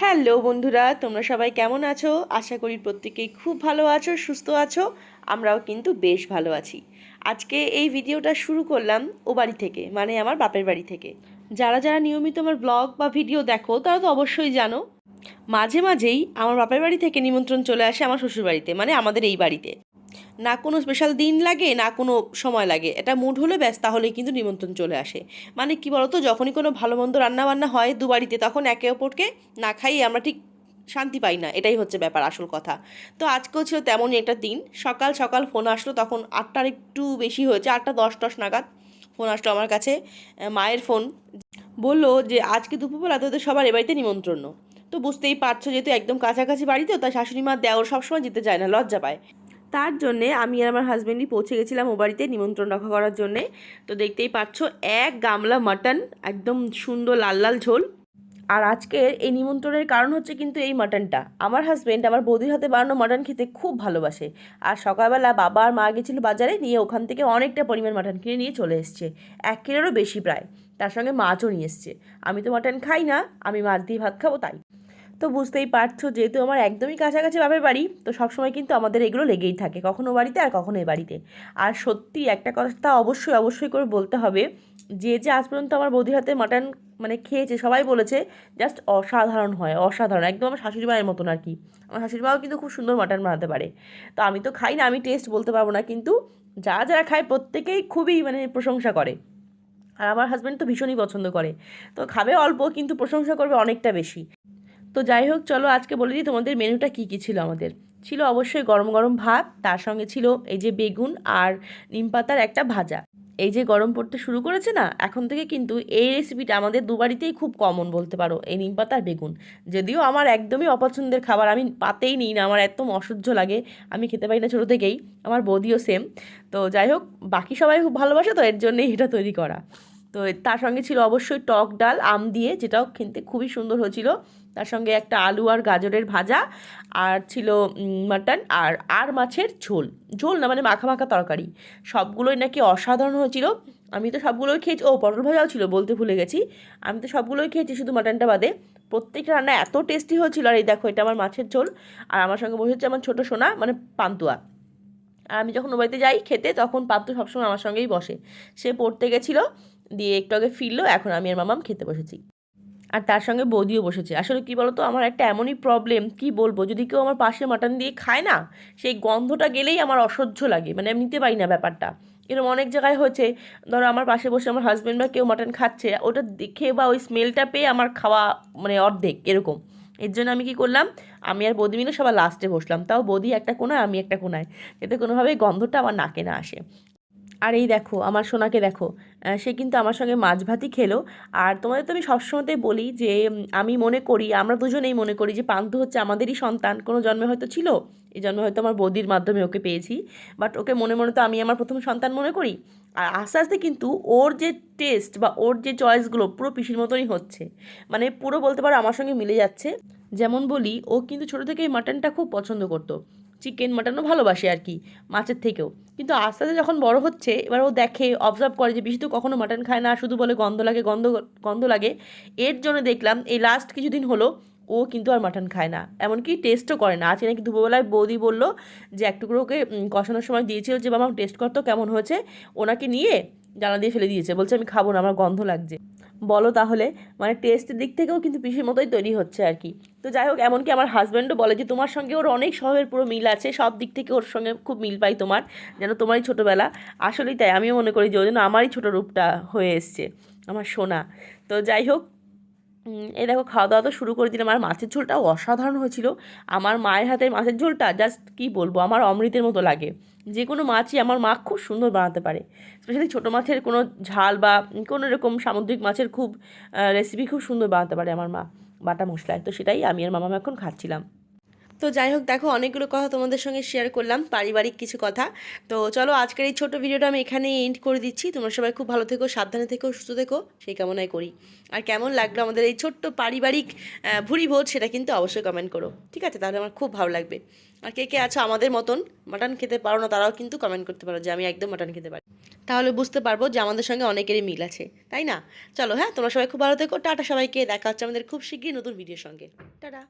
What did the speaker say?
Hello বন্ধুরা, তোমরা সবাই কেমন আছো? আশা করি প্রত্যেকেই খুব ভালো আছো, সুস্থ আছো, আমরাও কিন্তু বেশ ভালো আছি। আজকে এই ভিডিওটা শুরু করলাম ও বাড়ি থেকে মানে আমার বাপের বাড়ি থেকে। যারা যারা নিয়মিত আমার ব্লগ বা ভিডিও দেখো, তারা তো অবশ্যই জানো, মাঝে মাঝেই আমার বাপের বাড়ি থেকে নিমন্ত্রণ চলে আসে আমার শ্বশুরবাড়িতে মানে আমাদের এই বাড়িতে। না কোনো স্পেশাল দিন লাগে, না কোনো সময় লাগে। এটা মুড হলে ব্যাস তাহলেই কিন্তু নিমন্ত্রণ চলে আসে। মানে কি বলতো, যখনই কোনো ভালো মন্দ রান্নাবান্না হয় দু বাড়িতে, তখন একে অপরকে না খাইয়ে আমরা ঠিক শান্তি পাই না। এটাই হচ্ছে ব্যাপার, আসল কথা। তো আজকেও ছিল তেমনই একটা দিন। সকাল সকাল ফোন আসলো, তখন আটটার একটু বেশি হয়েছে, আটটা দশ দশ নাগাদ ফোন আসলো আমার কাছে মায়ের ফোন বলল যে, আজকে দুপুরবেলা তোদের সবার এ বাড়িতে নিমন্ত্রণ। তো বুঝতেই পারছ, যেহেতু একদম কাছাকাছি বাড়িতে তাই শাশুড়ি মা দেওর সবসময় যেতে চায় না, লজ্জা পায়। তার জন্যে আমি আর আমার হাজব্যান্ডই পৌঁছে গেছিলাম ও বাড়িতে নিমন্ত্রণ রক্ষা করার জন্যে। তো দেখতেই পাচ্ছ, এক গামলা মাটন একদম সুন্দর লাল লাল ঝোল। আর আজকের এই নিমন্ত্রণের কারণ হচ্ছে কিন্তু এই মাটনটা আমার হাজব্যান্ড আমার বৌদির হাতে বানানো মাটন খেতে খুব ভালোবাসে। আর সকালবেলা বাবা আর মা গেছিল বাজারে, নিয়ে ওখান থেকে অনেকটা পরিমাণ মাটন কিনে নিয়ে চলে এসছে। এক কিলোরও বেশি প্রায়। তার সঙ্গে মাছও নিয়ে এসছে। আমি তো মাটন খাই না, আমি মাছ দিয়ে ভাত খাব, তাই। তো বুঝতেই পারছ, যেহেতু আমার একদমই কাছাকাছি বাপের বাড়ি, তো সবসময় কিন্তু আমাদের এগুলো লেগেই থাকে, কখনো বাড়িতে আর কখনো এ বাড়িতে। আর সত্যি একটা কথা অবশ্যই অবশ্যই করে বলতে হবে, যে যে আজ পর্যন্ত আমার বৌদির হাতে মাটন মানে খেয়েছে, সবাই বলেছে জাস্ট অসাধারণ হয়, অসাধারণ, একদম আমার শাশুড়ি মায়ের মতন আর কি। আমার শাশুড়ি মাও কিন্তু খুব সুন্দর মাটন বানাতে পারে। তো আমি তো খাই না, আমি টেস্ট বলতে পারব না, কিন্তু যারা যারা খায় প্রত্যেকেই খুবই মানে প্রশংসা করে। আর আমার হাজব্যান্ড তো ভীষণই পছন্দ করে। তো খাবে অল্প, কিন্তু প্রশংসা করবে অনেকটা বেশি। তো যাই হোক, চলো আজকে বলে দিই তোমাদের মেনুটা কী কী ছিল আমাদের। ছিল অবশ্যই গরম গরম ভাত, তার সঙ্গে ছিল এই যে বেগুন আর নিম পাতার একটা ভাজা। এই যে গরম পড়তে শুরু করেছে না, এখন থেকে কিন্তু এই রেসিপিটা আমাদের দুবারিতেই খুব কমন বলতে পারো, এই নিম পাতার বেগুন। যদিও আমার একদমই অপছন্দের খাবার, আমি পাতেই নিই না, আমার একদম অসহ্য লাগে, আমি খেতে পারি না ছোটো থেকেই, আমার বৌদিও সেম তো যাই হোক, বাকি সবাই খুব ভালোবাসে তো, এর জন্যই এটা তৈরি করা। তো তার সঙ্গে ছিল অবশ্যই টক ডাল, আম দিয়ে, যেটাও খেতে খুবই সুন্দর হয়েছিল। তার সঙ্গে একটা আলু আর গাজরের ভাজা, আর ছিল মাটন আর আর মাছের ঝোল। ঝোল না মানে মাখা মাখা তরকারি। সবগুলোই নাকি অসাধারণ হয়েছিল। আমি তো সবগুলোই খেয়েছি। ও, পটল ভাজাও ছিল, বলতে ভুলে গেছি। আমি তো সবগুলোই খেয়েছি, শুধু মাটনটা বাদে। প্রত্যেকটা রান্না এত টেস্টি হয়েছিল, আর এই দেখো, এটা আমার মাছের ঝোল। আর আমার সঙ্গে বসেছে আমার ছোটো সোনা মানে পান্তুয়া। আর আমি যখন ও যাই খেতে, তখন পাপ্তু সবসময় আমার সঙ্গেই বসে। সে পড়তে গেছিল দিয়ে একটু আগে ফিরলো, এখন আমি আর মামাম খেতে বসেছি। আর তার সঙ্গে বৌদিও বসেছে। আসলে কি বলতো, আমার একটা এমনই প্রবলেম কি বলব? যদি কেউ আমার পাশে মাটন দিয়ে খায় না, সেই গন্ধটা গেলেই আমার অসহ্য লাগে। মানে আমি নিতে পারি না ব্যাপারটা। এরকম অনেক জায়গায় হচ্ছে ধরো আমার পাশে বসে আমার হাজব্যান্ড বা কেউ মাটন খাচ্ছে, ওটা দেখে বা ওই স্মেলটা পেয়ে আমার খাওয়া মানে অর্ধেক, এরকম। এর জন্য আমি কি করলাম, আমি আর বৌদি মিলে সবার লাস্টে বসলাম। তাও বৌদি একটা কোনায়, আমি একটা কোনায়, যাতে কোনোভাবে গন্ধটা আমার নাকে না আসে। আর এই দেখো, আমার সোনাকে দেখো সে কিন্তু আমার সঙ্গে মাছ ভাতই খেলো। আর তোমাদের তো আমি সবসময়তেই বলি যে আমি মনে করি, আমরা দুজনেই মনে করি যে পান্তু হচ্ছে আমাদেরই সন্তান। কোনো জন্মে হয়তো ছিল এই জন্মে হয়তো আমার বৌদির মাধ্যমে ওকে পেয়েছি। বাট ওকে মনে মনে তো আমি আমার প্রথম সন্তান মনে করি। আর আস্তে আস্তে কিন্তু ওর যে টেস্ট বা ওর যে চয়েসগুলো পুরো পিসির মতনই হচ্ছে। মানে পুরো বলতে পারো আমার সঙ্গে মিলে যাচ্ছে। যেমন বলি, ও কিন্তু ছোটো থেকেই মাটনটা খুব পছন্দ করতো। চিকেন মাটনও ভালোবাসে আর কি, মাছের থেকেও। কিন্তু আস্তে আস্তে যখন বড় হচ্ছে, এবার ও দেখে অবজার্ভ করে যে বেশি তো কখনো মাটন খায় না, শুধু বলে গন্ধ লাগে, গন্ধ গন্ধ লাগে। এর জন্য দেখলাম, এই লাস্ট কিছুদিন হলো, ও কিন্তু আর মাটন খায় না। এমনকি টেস্টও করে না। আজকে নাকি দুপুরবেলায় বৌদি বলল যে, এক টুকরো ওকে কষানোর সময় দিয়েছিল যে, বাবা টেস্ট করতো কেমন হয়েছে? ওনাকে নিয়ে জানা দিয়ে ফেলে দিয়েছে। বলছে, আমি খাব না, আমার গন্ধ লাগছে। বলো তাহলে। মানে টেস্টের দিক থেকেও কিন্তু পিসির মতোই তৈরি হচ্ছে আর কি। তো যাই হোক, এমনকি আমার হাজব্যান্ডও বলে যে, তোমার সঙ্গে ওর অনেক স্বভাবের পুরো মিল আছে, সব দিক থেকে ওর সঙ্গে খুব মিল পাই তোমার, যেন তোমারই ছোটোবেলা। আসলেই তাই, আমিও মনে করি যে ওই জন্য আমারই ছোটো রূপটা হয়ে এসছে, আমার সোনা। তো যাই হোক এই দেখো খাওয়া দাওয়া তো শুরু করে দিলাম। আর মাছের ঝোলটা অসাধারণ হয়েছিল। আমার মায়ের হাতের মাছের ঝোলটা জাস্ট কি বলব, আমার অমৃতের মতো লাগে। যে কোনো মাছই আমার মা খুব সুন্দর বানাতে পারে। স্পেশালি ছোটো মাছের কোনো ঝাল বা কোনো রকম সামুদ্রিক মাছের খুব রেসিপি খুব সুন্দর বানাতে পারে আমার মা। বাটা মশলায়। তো সেটাই আমি আর মামা এখন খাচ্ছিলাম। তো যাই হোক দেখো অনেকগুলো কথা তোমাদের সঙ্গে শেয়ার করলাম, পারিবারিক কিছু কথা। তো চলো আজকের এই ছোট ভিডিওটা আমি এখানেই এন্ড করে দিচ্ছি। তোমরা সবাই খুব ভালো থেকো, সাবধানে থেকো, সুস্থ থেকো, সেই কামনাই করি। আর কেমন লাগল আমাদের এই ছোট্ট পারিবারিক ভুরি ভোজ সেটা কিন্তু অবশ্যই কমেন্ট করো, ঠিক আছে? তাহলে আমার খুব ভালো লাগবে। আর কে কে আছো আমাদের মতন মাটন খেতে পারো না তারাও কিন্তু কমেন্ট করতে পারো যে আমি একদম মাটন খেতে পারি। তাহলে বুঝতে পারব যে আমাদের সঙ্গে অনেকেরই মিল আছে, তাই না? চলো হ্যাঁ? তোমরা সবাই খুব ভালো থেকো, টাটা সবাইকে, দেখা হচ্ছে আমাদের খুব শীঘ্রই নতুন ভিডিওর সঙ্গে। টাটা।